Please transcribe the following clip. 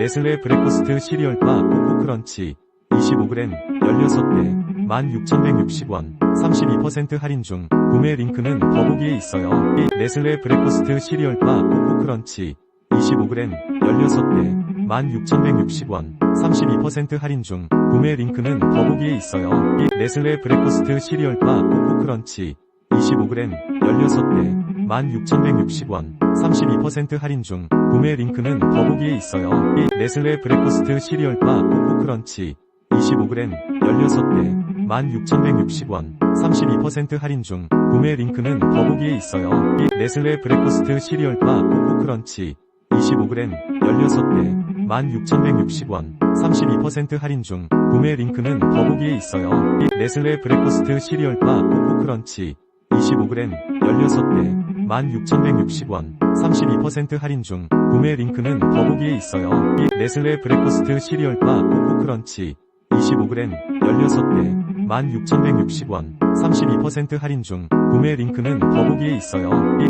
네슬레 브레코스트 시리얼바 코코 크런치 25g 16개 16,160원 32% 할인 중 구매 링크는 더보기에 있어요. 이 네슬레 브레코스트 시리얼바 코코 크런치 25g 16개 16,160원 32% 할인 중 구매 링크는 더보기에 있어요. 이 네슬레 브레코스트 시리얼바 코코 크런치 25g 16개 16,160원 32% 할인 중 구매 링크는 더보기에 있어요. 이 네슬레 브레코스트 시리얼바 코코 크런치 25g 16개 16,160원 32% 할인 중 구매 링크는 더보기에 있어요. 이 네슬레 브레코스트 시리얼바 코코 크런치 25g 16개 16,160원 32% 할인 중 구매 링크는 더보기에 있어요. 이 네슬레 브레코스트 시리얼바 코코 크런치 25g 16개 16,160원 32% 할인 중 구매 링크는 더보기에 있어요. 이 네슬레 브레코스트 시리얼바 코코 크런치 25g 16개 16,160원 32% 할인 중 구매 링크는 더보기에 있어요. 이